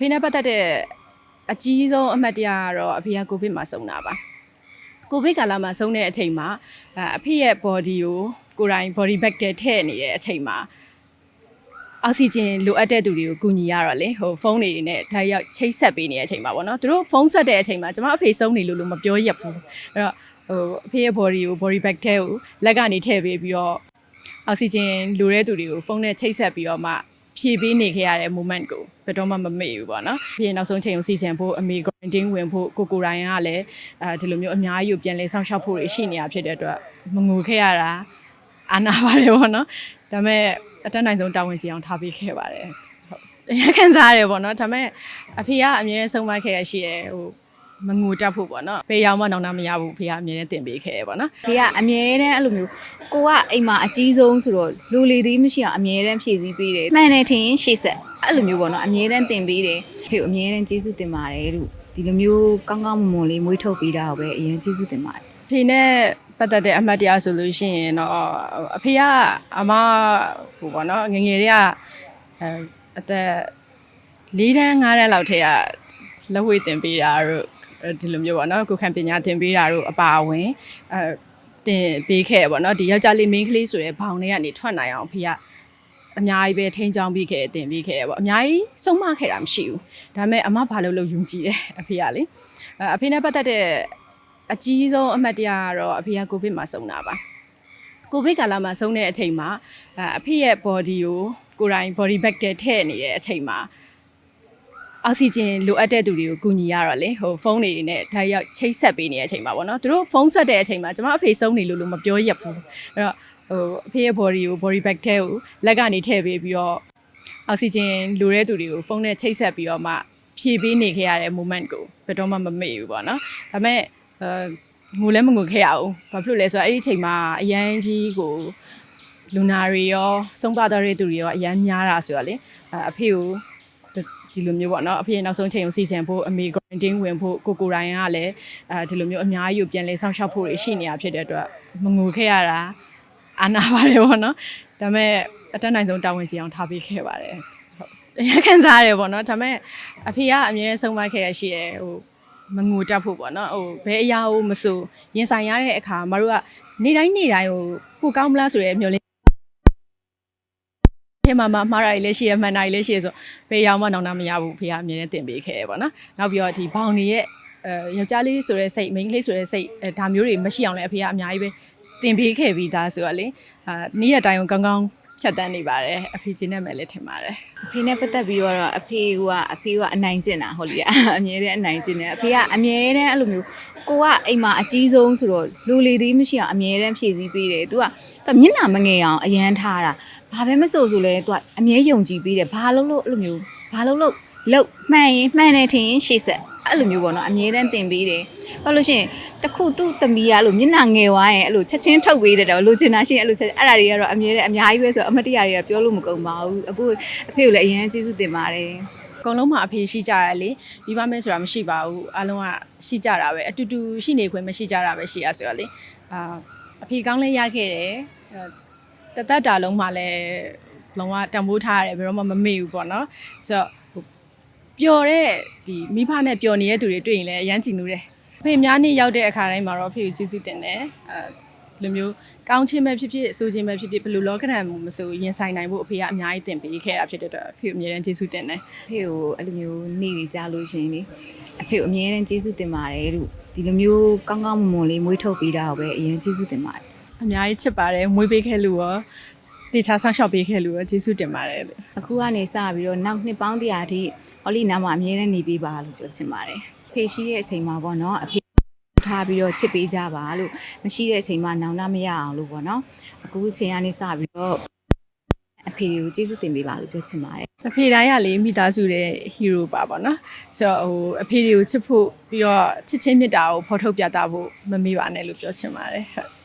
ဖေးနဲ့ပတ်သက်တဲ့အကြီးဆုံးအမှတ်တရကတော့အဖေကကိုဗစ်မှာဆုံးတာပါကိုဗစ်ကာလမှာဆုံးတဲ့အချိန်မှာအဲအဖေရဲ့ body ကိုကိုယ်တိုင် body bag ထဲထည့်နေတဲ့အချိန်မှာအောက်ဆီဂျင်လိုအပ်တဲ့သူတွေကိုကူညီရတော့လေဟိုဖုန်းတွေနဲ့ဓာတ်ရောက်ချိတ်ဆက်ပေးနေတဲ့အချိန်မှာပေါ့နော်သူတို့ဖုန်းဆက်တဲ့အချိန်မှာကျွန်မအဖေဆုံးနေလို့လို့မပြောရက်ဘူးအဲ့တော့ဟိုအဖေရဲ့ body ကို body bag ထဲကိုလက်ကနေထည့်ပေးပြီးတော့အောက်ဆီဂျင်လိုတဲ့သူတွေကိုဖုန်းနဲ့ချိတ်ဆက်ပြီးတော့မှ ဖြည့်ပေးနေခဲ့ရတဲ့ moment ကိုဘယ်တော့မှမမေ့ဘူးပေါ့နော်။ပြီးရင်နောက်ဆုံးချိန်ကိုစီစဉ်ဖို့အမေ quarantine ဝင်ဖို့ကိုကိုတိုင်းကလည်းအဲဒီလိုမျိုးအများကြီးကိုပြန်လဲဆောင်ရှောက်ဖို့ရှိနေရဖြစ်တဲ့အတွက်မငိုခဲ့ရတာအာနာပါတယ်ပေါ့နော်။ဒါပေမဲ့အတက်နိုင်ဆုံးတာဝန်ကျအောင်ထားပေးခဲ့ပါတယ်။ဟုတ်။ရခံစားရတယ်ပေါ့နော်။ဒါပေမဲ့အဖေကအမြဲတမ်းဆုံးမခဲ့ရရှိတယ်ဟို မငိုတတ်ဖို့ပေါ့နော်။ဖေးရောက်မှနောင်နာမရဘူးဖေကအမြဲတမ်းတင်ပေးခဲ့ရပေါ့နော်ဖေကအမြဲတမ်းအဲ့လိုမျိုးကိုကအိမ်မှာအကြီးဆုံးဆိုတော့လူလေသေးမရှိအောင်အမြဲတမ်းဖြည့်ဆည်းပေးတယ်မှန်တယ်ထင်ရှေ့ဆက်အဲ့လိုမျိုးပေါ့နော်အမြဲတမ်းတင်ပေးတယ်ဖေကိုအမြဲတမ်းကျေးဇူးတင်ပါတယ်လို့ဒီလိုမျိုးကောင်းကောင်းမွန်မွန်လေးမွေးထုတ်ပေးတာကိုပဲအရင်ကျေးဇူးတင်ပါတယ်ဖေနဲ့ပတ်သက်တဲ့အမှတ်တရဆိုလို့ရှိရင်တော့အဖေကအမဟိုပေါ့နော်ငယ်ငယ်တွေကအဲအသက်၄တန်း၅တန်းလောက်ထဲကလက်ဝှေ့တင်ပေးတာတို့အဲ ဒီလိုမျိုးပေါ့နော်ကိုယ်ခံပညာတင်ပေးတာတို့အပါအဝင်အဲတင်ပေးခဲ့ပေါ့နော်ဒီယောက်ျားလေးမိန်းကလေးဆိုတဲ့ဘောင်တွေကနေထွက်နိုင်အောင်ဖေကအများကြီးပဲထိန်းချောင်းပြီးခဲ့တင်ပြီးခဲ့ပေါ့အများကြီးစုံမခဲ့တာမရှိဘူးဒါပေမဲ့အမဘာလို့လို့ယုံကြည်တယ်အဖေကလေအဲအဖေနဲ့ပတ်သက်တဲ့အကြီးဆုံးအမှတ်တရကတော့အဖေကကိုဗစ်မှာဆုံးတာပါကိုဗစ်ကာလမှာဆုံးတဲ့အချိန်မှာအဲအဖေရဲ့ body ကိုကိုယ်တိုင် body bag ထဲထည့်နေတဲ့အချိန်မှာ အောက်ဆီဂျင်လိုအပ်တဲ့သူတွေကိုကူညီရတော့လေဟိုဖုန်းတွေနဲ့ဓာတ်ရောက်ချိတ်ဆက်ပေးနေတဲ့အချိန်မှာပေါ့နော်သူတို့ဖုန်းဆက်တဲ့အချိန်မှာကျွန်မအဖေဆုံးနေလို့လို့မပြောရက်ဘူးအဲ့တော့ဟိုအဖေရဲ့ body ကို body bag ထဲကိုလက်ကနေထည့်ပေးပြီးတော့အောက်ဆီဂျင်လိုတဲ့သူတွေကိုဖုန်းနဲ့ချိတ်ဆက်ပြီးတော့မှဖြည့်ပေးနေခဲ့ရတဲ့ moment ကိုဘယ်တော့မှမမေ့ဘူးပေါ့နော်ဒါပေမဲ့အဲငိုလည်းမငိုခဲ့ရဘူးဘာဖြစ်လို့လဲဆိုတော့အဲ့ဒီချိန်မှာအရန်ကြီးကိုလူနာတွေရောဆုံးပါသွားတဲ့သူတွေရောအရန်များတာဆိုတော့လေအဲအဖေကို ဒီလိုမျိုးပေါ့နော်အဖေနောက်ဆုံးချိန်ကိုစီစဉ်ဖို့အမေ quarantine ဝင်ဖို့ကိုကိုတိုင်းကလည်းအဲဒီလိုမျိုးအများကြီးကိုပြန်လဲဆောင်ရှောက်ဖို့ရှိနေရဖြစ်တဲ့အတွက်မငိုခဲ့ရတာအာနာပါတယ်ပေါ့နော်ဒါပေမဲ့အတက်နိုင်ဆုံးတာဝန်ကျအောင်ထားပေးခဲ့ပါတယ်ဟုတ်ရခံစားရတယ်ပေါ့နော်ဒါပေမဲ့အဖေကအမြဲတမ်းဆုံးမခဲ့ရရှိတယ်ဟိုမငိုတတ်ဖို့ပေါ့နော်ဟိုဘယ်အရာကိုမဆိုရင်ဆိုင်ရတဲ့အခါမတို့ကနေတိုင်းနေတိုင်းဟိုပိုကောင်းမလားဆိုတဲ့မျိုးလေး ဖေမမမှားတာတွေလည်းရှိရမှန်တာတွေလည်းရှိရဆိုဖေရောင်မနောင်နာမရဘူးဖေကအမြဲတမ်းတင်ပေးခဲ့ရပေါ့နော်နောက်ပြီးတော့ဒီဘောင်တွေရဲ့အဲယောက်ျားလေးဆိုတဲ့စိတ်မိန်းကလေးဆိုတဲ့စိတ်အဲဒါမျိုးတွေမရှိအောင်လည်းအဖေကအများကြီးပဲတင်ပေးခဲ့ပြီးသားဆိုတော့လေအာနေ့ရက်တိုင်းကိုကောင်းကောင်း ဖြတ်တန်းနေပါတယ်အဖေကျင်းနေမယ်လည်းထင်ပါတယ်အဖေနဲ့ပတ်သက်ပြီးတော့အဖေကအဖေကအနိုင်ကျင့်တာဟုတ်လေအမြဲတမ်းအနိုင်ကျင့်တယ်အဖေကအမြဲတမ်းအဲ့လိုမျိုးကိုကအိမ်မှာအကြီးဆုံးဆိုတော့လူလေသေးမရှိအောင်အမြဲတမ်းဖြည့်ဆည်းပေးတယ်သူကသူမျက်နှာမငယ်အောင်အရန်ထားတာဘာပဲမဆိုဆိုလဲသူကအမြဲယုံကြည်ပေးတယ်ဘာလို့လို့အဲ့လိုမျိုးဘာလို့လို့လို့မှန်ရင်မှန်တယ်ထင်ရှေ့ဆက် အဲ့လိုမျိုးပေါ့နော်အမြဲတမ်းတင်ပေးတယ်ဘာလို့ရှိရင်တခုသူ့သမီးကအဲ့လိုမျက်နှာငယ်သွားရင်အဲ့လိုချက်ချင်းထုတ်ပေးတယ်တော့လိုချင်တာရှိရင်အဲ့လိုချက်အဲ့ဒါတွေကတော့အမြဲတမ်းအများကြီးပဲဆိုတော့အမတ်တရတွေကပြောလို့မကုန်ပါဘူးအခုအဖေကိုလည်းအရင်ကျေးဇူးတင်ပါတယ်အကုန်လုံးမှာအဖေရှိကြရလေပြီးပါမယ်ဆိုတာမရှိပါဘူးအားလုံးကရှိကြတာပဲအတူတူရှိနေခွင့်မရှိကြတာပဲရှိရဆိုတော့လေအာအဖေကောင်းလေးရခဲ့တယ်အဲတသက်တာလုံးမှာလည်းလုံးဝတံမိုးထားရတယ်ဘယ်တော့မှမမေ့ဘူးပေါ့နော်ဆိုတော့ဟို ပျော်တဲ့ဒီမိဘနဲ့ပျော်နေတဲ့သူတွေတွေ့ရင်လည်းအရမ်းကြည်နူးတယ်အဖေများနေ့ရောက်တဲ့အခါတိုင်းမှာတော့အဖေကိုကျေးဇူးတင်တယ်အဲလိုမျိုးကောင်းချင်းပဲဖြစ်ဖြစ်အဆိုးချင်းပဲဖြစ်ဖြစ်ဘယ်လိုလောကဓာတ်မှုမဆိုရင်ဆိုင်နိုင်ဖို့အဖေကအများကြီးတင်ပေးခဲ့တာဖြစ်တဲ့အတွက်အဖေကိုအမြဲတမ်းကျေးဇူးတင်တယ်အဖေကိုအဲ့လိုမျိုးနေနေကြလို့ရှရင်လေအဖေကိုအမြဲတမ်းကျေးဇူးတင်ပါတယ်လို့ဒီလိုမျိုးကောင်းကောင်းမွန်မွန်လေးမွေးထုတ်ပေးတာကိုပဲအရင်ကျေးဇူးတင်ပါတယ်အများကြီးချစ်ပါတယ်မွေးပေးခဲ့လို့ရော တေချာဆောင်းရှောက်ပေးခဲ့လို့ရောကျေးဇူးတင်ပါတယ်လို့အခုကနေစပြီးတော့နောက်နှစ်ပေါင်းတရာအထိဟောလီနာမှာအမြဲတမ်းနေပေးပါလို့ပြောချင်ပါတယ်ဖေရှိတဲ့အချိန်မှာပေါ့နော်အဖေထားပြီးတော့ချစ်ပေးကြပါလို့မရှိတဲ့အချိန်မှာနောင်နာမရအောင်လို့ပေါ့နော်အခုအချိန်ကနေစပြီးတော့အဖေကိုကျေးဇူးတင်ပေးပါလို့ပြောချင်ပါတယ်အဖေတိုင်းကလေမိသားစုတဲ့ hero ပါပေါ့နော်ဆိုတော့ဟိုအဖေတွေကိုချစ်ဖို့ပြီးတော့ချစ်ချင်းမြတ်တာကိုဖော်ထုတ်ပြသဖို့မမေ့ပါနဲ့လို့ပြောချင်ပါတယ်ဟုတ်